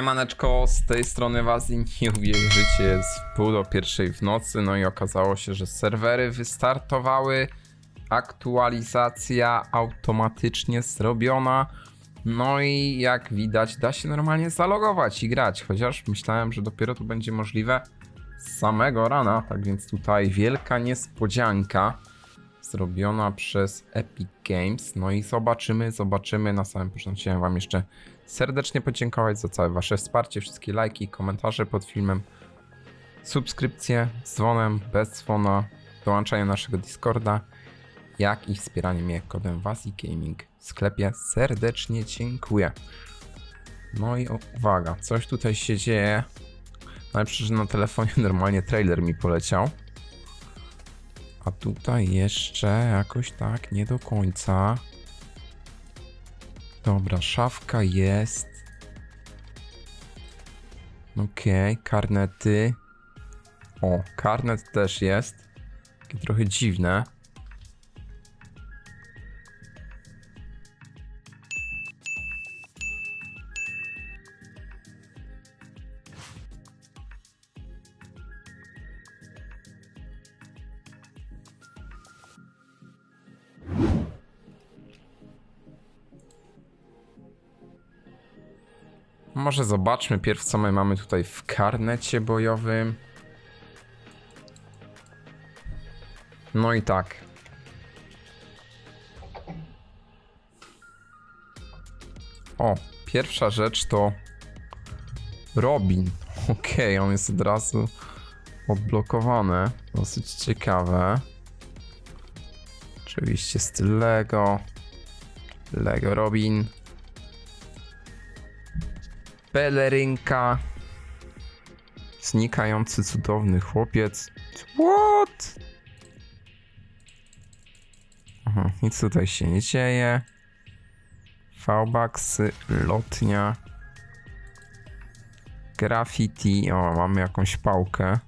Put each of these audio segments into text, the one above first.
Siemaneczko, z tej strony was i nie uwierzycie, jest pół do pierwszej w nocy, no i okazało się, że serwery wystartowały, aktualizacja automatycznie zrobiona, no i jak widać da się normalnie zalogować i grać, chociaż myślałem, że dopiero to będzie możliwe z samego rana, tak więc tutaj wielka niespodzianka zrobiona przez Epic Games. No i zobaczymy, zobaczymy. Na samym początku chciałem Wam jeszcze serdecznie podziękować za całe Wasze wsparcie, wszystkie lajki, komentarze pod filmem, subskrypcje z dzwonem, bez dzwona, dołączanie naszego Discorda, jak i wspieranie mnie kodem Wasi Gaming w sklepie. Serdecznie dziękuję. No i uwaga, coś tutaj się dzieje. Najpierw, że na telefonie normalnie trailer mi poleciał. A tutaj jeszcze jakoś tak nie do końca. Dobra, szafka jest. Okej, karnety. O, karnet też jest. Takie trochę dziwne. Może zobaczmy pierw, co my mamy tutaj w karnecie bojowym. No i tak. O, pierwsza rzecz to Robin. Okej, on jest od razu odblokowany. Dosyć ciekawe. Oczywiście styl Lego. Lego Robin. Pelerynka. Znikający cudowny chłopiec. What? Aha, nic tutaj się nie dzieje. V-Bucksy, lotnia. Graffiti. O, mamy jakąś pałkę.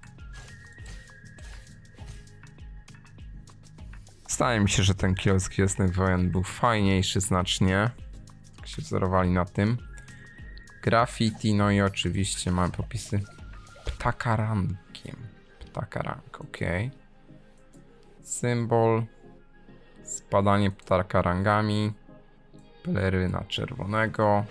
Zdaje mi się, że ten kiosk Gwiezdnych Wojen był fajniejszy znacznie. Jak się wzorowali na tym. Graffiti, no i oczywiście mamy popisy ptakarankiem. Ptakarank, ok. Symbol. Spadanie ptakarangami. Peleryna czerwonego.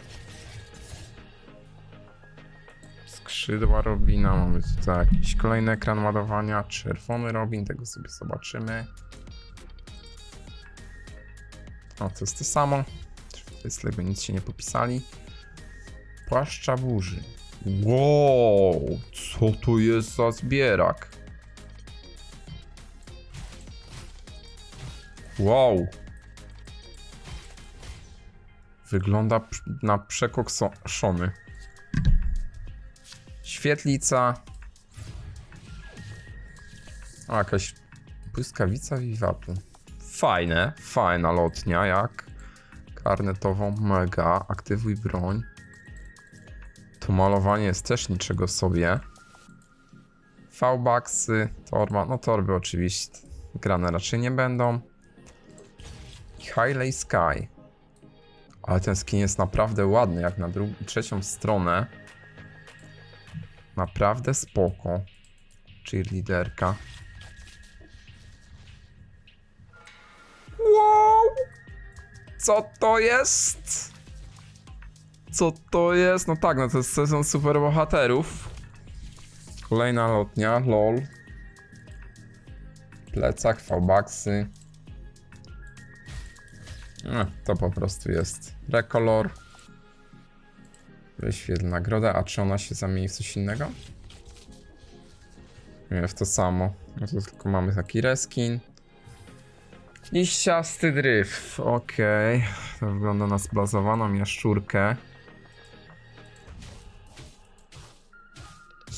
Skrzydła Robina. Mamy tutaj jakiś kolejny ekran ładowania. Czerwony Robin, tego sobie zobaczymy. O, to jest to samo. Jest tego nic się nie popisali. Płaszcza burzy. Wow, co to jest za zbierak? Wow. Wygląda na przekokszony. Świetlica. O, jakaś błyskawica wiwatu. Fajne, fajna lotnia, jak karnetową mega. Aktywuj broń. To malowanie jest też niczego sobie. V-Bucksy, torba, no torby oczywiście grane raczej nie będą. I Highlight Sky. Ale ten skin jest naprawdę ładny, jak na trzecią stronę. Naprawdę spoko. Cheerleaderka. Wow! Co to jest? Co to jest? No tak, no to jest sezon superbohaterów. Kolejna lotnia, lol. Plecak, V-Bucksy. No, to po prostu jest rekolor. Wyświetl nagrodę, a czy ona się zamieni w coś innego? Nie, w to samo. No to tylko mamy taki reskin. Liściasty dryf, okej. To wygląda na zblazowaną jaszczurkę.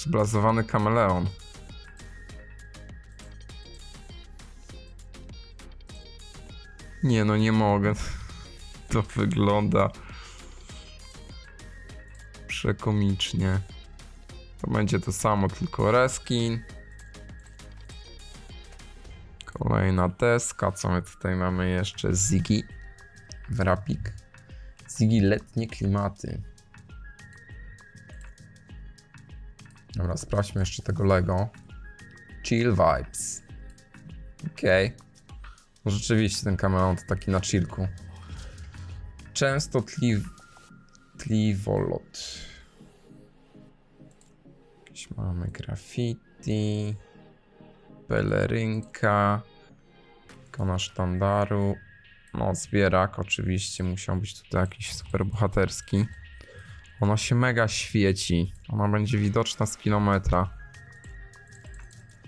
Zblazowany kameleon. Nie no, nie mogę. To wygląda przekomicznie. To będzie to samo, tylko reskin. Kolejna deska. Co my tutaj mamy jeszcze? Ziggy. Wrapik. Ziggy letnie klimaty. Dobra, sprawdźmy jeszcze tego Lego. Chill vibes. Okej. No Rzeczywiście ten kameleon to taki na chillku. Częstotliw... Tliwolot. Jakieś mamy graffiti. Pelerynka. Ikona sztandaru. No, zbierak oczywiście musiał być tutaj jakiś super bohaterski. Ona się mega świeci. Ona będzie widoczna z kilometra.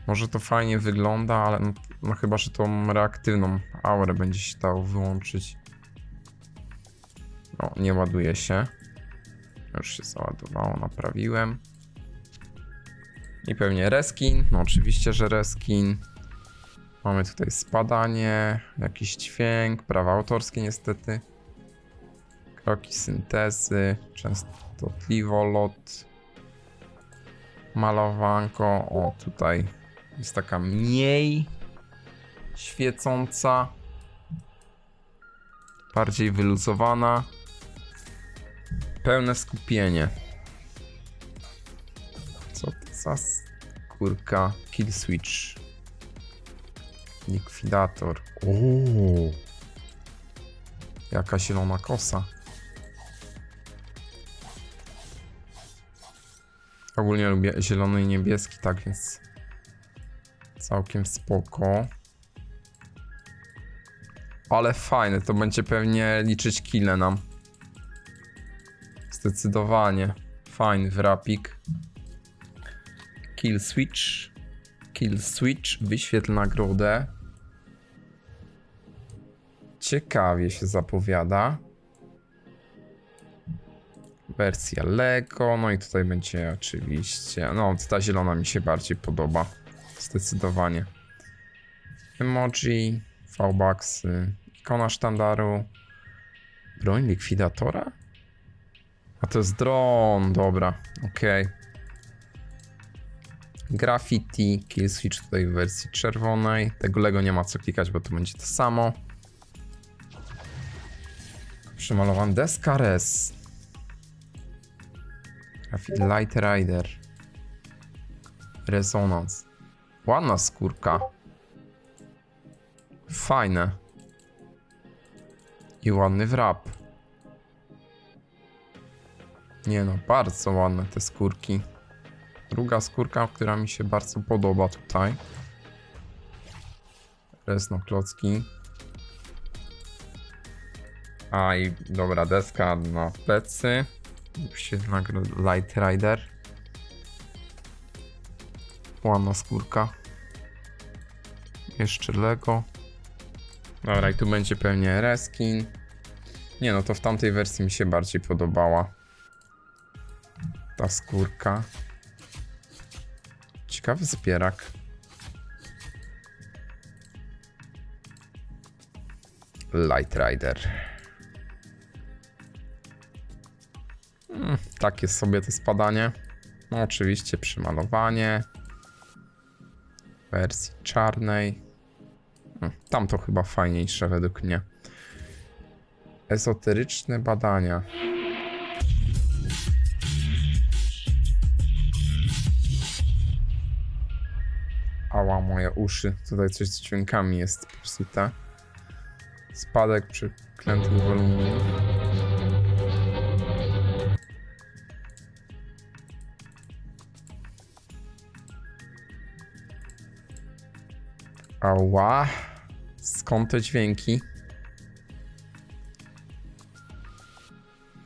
Może to fajnie wygląda, ale no, no chyba, że tą reaktywną aurę będzie się dało wyłączyć. No, nie ładuje się. Już się załadowało, naprawiłem. I pewnie reskin. No oczywiście, że reskin. Mamy tutaj spadanie, jakiś dźwięk, prawa autorskie niestety. Kroki syntezy, częstotliwolot, malowanko. O, tutaj jest taka mniej świecąca, bardziej wyluzowana. Pełne skupienie. Co to za skórka? Kill switch. Likwidator. Ooo. Jaka zielona kosa. Ogólnie lubię zielony i niebieski, tak więc całkiem spoko. Ale fajne, to będzie pewnie liczyć kile nam. Zdecydowanie. Fajny wrapik. Kill switch. Kill switch, wyświetl nagrodę. Ciekawie się zapowiada. Wersja Lego, no i tutaj będzie oczywiście, no ta zielona mi się bardziej podoba, zdecydowanie. Emoji, V-Bucksy, ikona sztandaru, broń likwidatora? A to jest dron, dobra, okej. Graffiti, kill switch tutaj w wersji czerwonej. Tego Lego nie ma co klikać, bo to będzie to samo. Przymalowany deska res. Light Rider. Resonance. Ładna skórka. Fajne. I ładny wrap. Nie no, bardzo ładne te skórki. Druga skórka, która mi się bardzo podoba tutaj. Resno klocki. A i dobra deska na plecy. Świetna gra- Light Rider. Ładna skórka. Jeszcze Lego. Dobra, i tu będzie pewnie reskin. Nie no, to w tamtej wersji mi się bardziej podobała. Ta skórka. Ciekawy zbierak. Light Rider. Takie sobie to spadanie. No oczywiście przymalowanie. Wersji czarnej. Mm, Tam to chyba fajniejsze według mnie. Ezoteryczne badania. Ała, moje uszy. Tutaj coś z dźwiękami jest popsute. Spadek przeklętych woluminów. Ała. Skąd te dźwięki?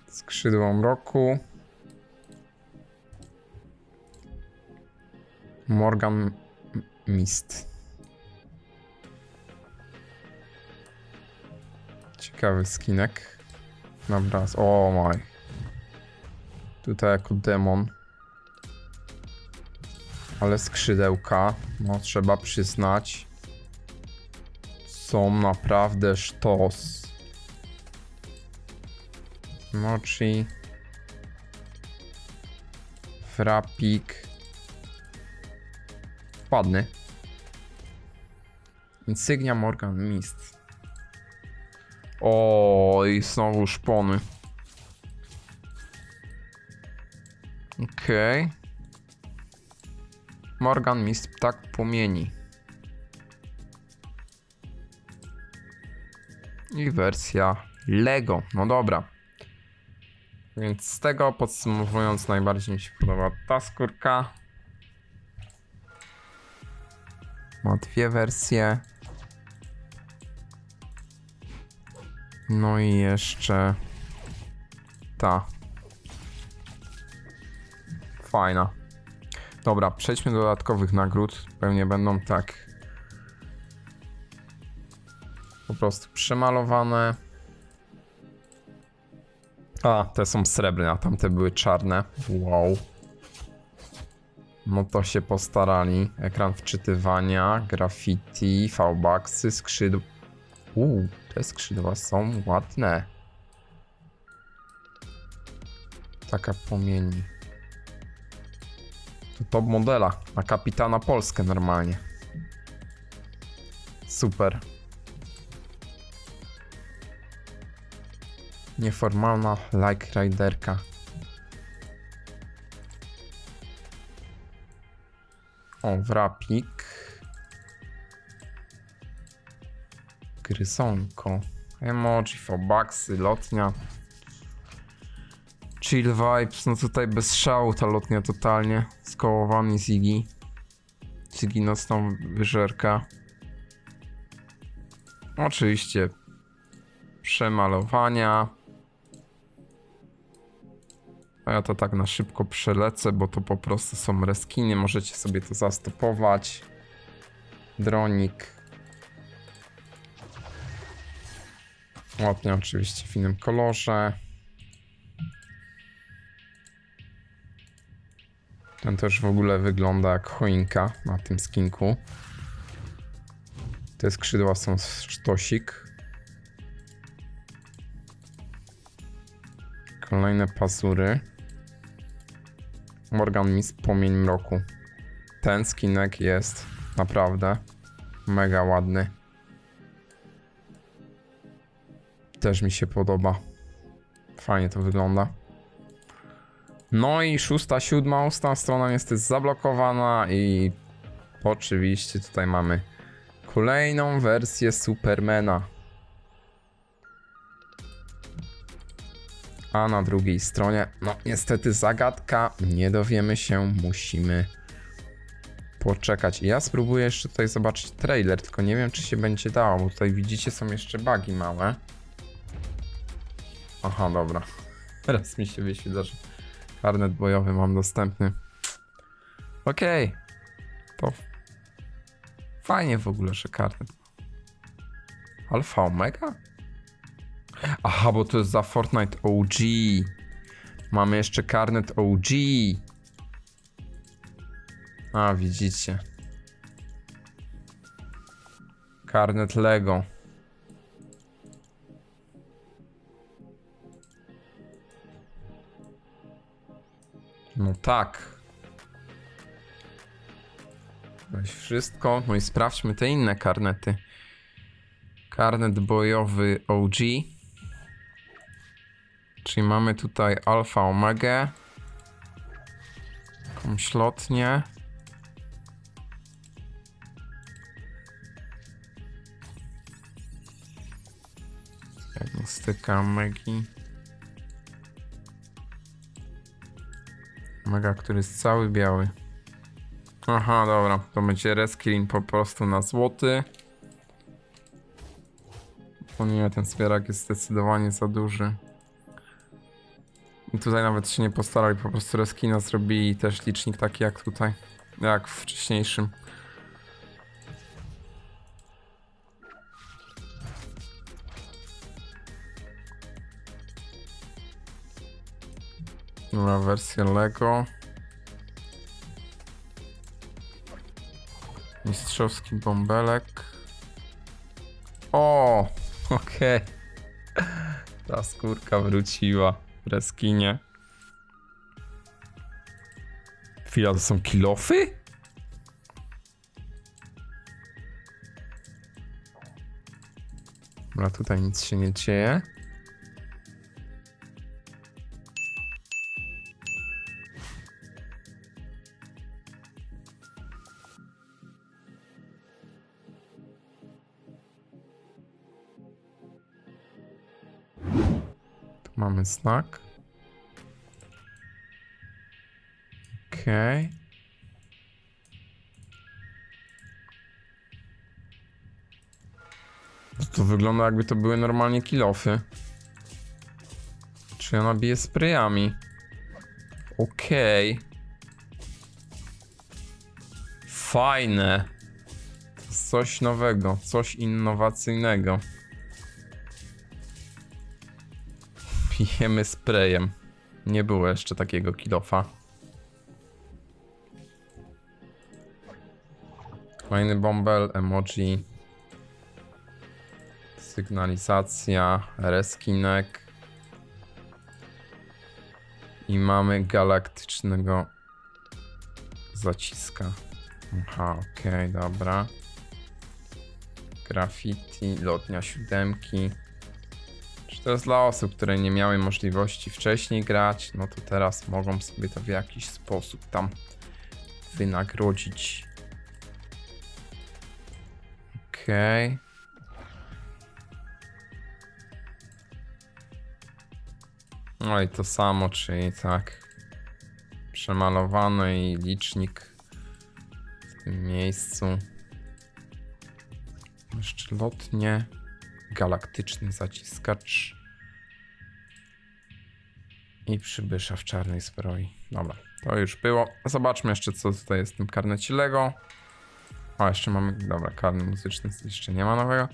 Skrzydło mroku. Morgan Mist. Ciekawy skinek. Dobra, o maj. Tutaj jako demon. Ale skrzydełka, no trzeba przyznać, są naprawdę sztos. Mochi. Frapik. Ładny. Insygnia Morgan Mist. O, i znowu szpony. Okej. Morgan Mistrz Ptak Płomieni. I wersja Lego. No dobra. Więc z tego podsumowując, najbardziej mi się podoba ta skórka. Ma dwie wersje. No i jeszcze ta. Fajna. Dobra, przejdźmy do dodatkowych nagród. Pewnie będą tak. Po prostu przemalowane. A, te są srebrne, a tamte były czarne. Wow. No to się postarali. Ekran wczytywania, graffiti, V-Bucksy, skrzydła. Uuu, te skrzydła są ładne. Taka płomieni. To top modela, na kapitana Polskę normalnie. Super. Nieformalna like riderka. O, wrapik. Gryzonko. Emoji, fobaksy, lotnia. Chill vibes, no tutaj bez szału ta lotnia totalnie. Skołowany Ziggy. Ziggy nocną wyżerka. Oczywiście przemalowania. A ja to tak na szybko przelecę, bo to po prostu są reskiny. Możecie sobie to zastopować. Dronik. Ładnie oczywiście w innym kolorze. Ten też w ogóle wygląda jak choinka na tym skinku. Te skrzydła są z sztosik. Kolejne pazury. Morgan Miss Płomień Mroku. Ten skinek jest naprawdę mega ładny. Też mi się podoba. Fajnie to wygląda. No i szósta, siódma, ósma strona niestety zablokowana i oczywiście tutaj mamy kolejną wersję Supermana. A na drugiej stronie, no niestety zagadka, nie dowiemy się, musimy poczekać. Ja spróbuję jeszcze tutaj zobaczyć trailer, tylko nie wiem czy się będzie dało, bo tutaj widzicie są jeszcze bugi małe. Aha, dobra. Teraz mi się wyświetla, że karnet bojowy mam dostępny. Okej. To fajnie w ogóle, że karnet. Alfa Omega? Aha, bo to jest za Fortnite OG. Mamy jeszcze karnet OG. A, widzicie. Karnet Lego. No tak. Weź wszystko. No i sprawdźmy te inne karnety. Karnet bojowy OG. Czyli mamy tutaj Alfa Omega. Jakąś lotnię. Diagnostyka Megi. Mega, który jest cały biały. Aha, dobra. To będzie reskin po prostu na złoty. O nie, ten wspierak jest zdecydowanie za duży. I tutaj nawet się nie postarali, po prostu reskina zrobili też licznik taki jak tutaj, jak w wcześniejszym. Nowa wersja Lego. Mistrzowski bąbelek. O, okej. Ta skórka wróciła w reskinie. Chwila, to są kilofy? Dobra, tutaj nic się nie dzieje. Mamy znak. Okej. To, to wygląda jakby to były normalnie kilofy. Czy ona bije sprayami? Okej. Fajne. To jest coś nowego, coś innowacyjnego. Pijemy sprayem. Nie było jeszcze takiego kilofa. Fajny bąbel, emoji. Sygnalizacja, reskinek. I mamy galaktycznego zaciska. Aha, okej, dobra. Graffiti, lotnia siódemki. To jest dla osób, które nie miały możliwości wcześniej grać, no to teraz mogą sobie to w jakiś sposób tam wynagrodzić. Okej. No i to samo, czyli tak przemalowany i licznik w tym miejscu. Jeszcze lotnie. Galaktyczny zaciskacz. I przybysza w czarnej zbroi. Dobra, to już było. Zobaczmy jeszcze, co tutaj jest w tym karnecie Lego. O, jeszcze mamy, dobra, karnet muzyczny jeszcze nie ma nowego,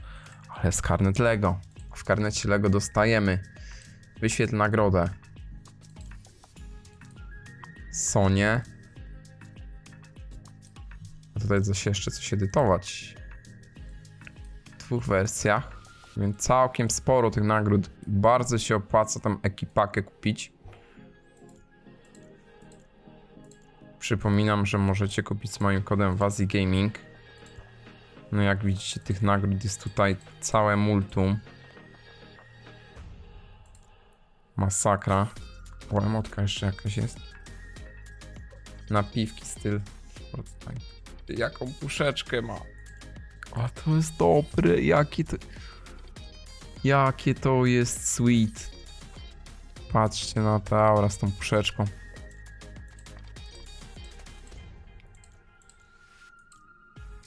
ale jest karnet Lego. W karnecie Lego dostajemy wyświetl nagrodę. Sonie. A tutaj coś jeszcze coś edytować. W dwóch wersjach. Więc całkiem sporo tych nagród. Bardzo się opłaca tam ekipakę kupić. Przypominam, że możecie kupić z moim kodem Wazi Gaming. No jak widzicie, tych nagród jest tutaj całe multum. Masakra. O, jeszcze jakaś jest. Napiwki styl. Jaką puszeczkę ma. A to jest dobre. Jakie to... Jakie to jest sweet. Patrzcie na tę aura z tą puszeczką.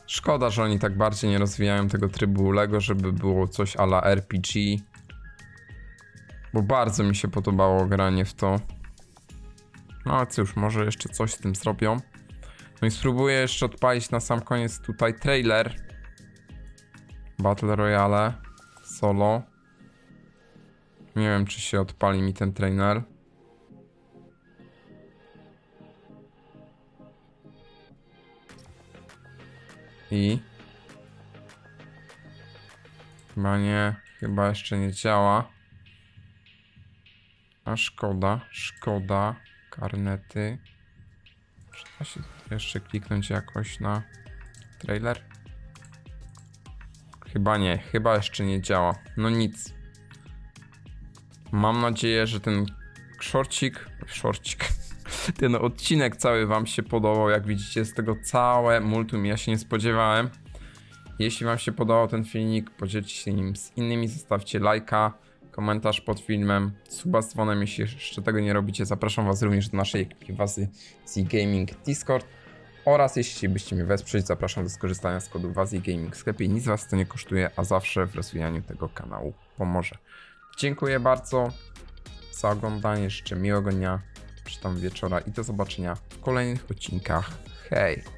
Szkoda, że oni tak bardziej nie rozwijają tego trybu Lego, żeby było coś a la RPG. Bo bardzo mi się podobało granie w to. No ale cóż, może jeszcze coś z tym zrobią. No i spróbuję jeszcze odpalić na sam koniec tutaj trailer. Battle Royale. Solo. Nie wiem, czy się odpali mi ten trailer. I... Chyba nie, chyba jeszcze nie działa. A szkoda, szkoda. Karnety. Da się jeszcze kliknąć jakoś na trailer? Chyba nie, chyba jeszcze nie działa. No nic. Mam nadzieję, że ten szorcik, szorcik, ten odcinek cały wam się podobał. Jak widzicie, z tego całe multum ja się nie spodziewałem. Jeśli wam się podobał ten filmik, podzielcie się nim z innymi, zostawcie lajka, komentarz pod filmem, suba z dzwonem, jeśli jeszcze tego nie robicie. Zapraszam was również do naszej ekipy Wazy Z Gaming Discord. Oraz jeśli chcielibyście mnie wesprzeć, zapraszam do skorzystania z kodu Wazi Gaming sklepie. Nic was to nie kosztuje, a zawsze w rozwijaniu tego kanału pomoże. Dziękuję bardzo za oglądanie, życzę miłego dnia, czy tam wieczora i do zobaczenia w kolejnych odcinkach. Hej!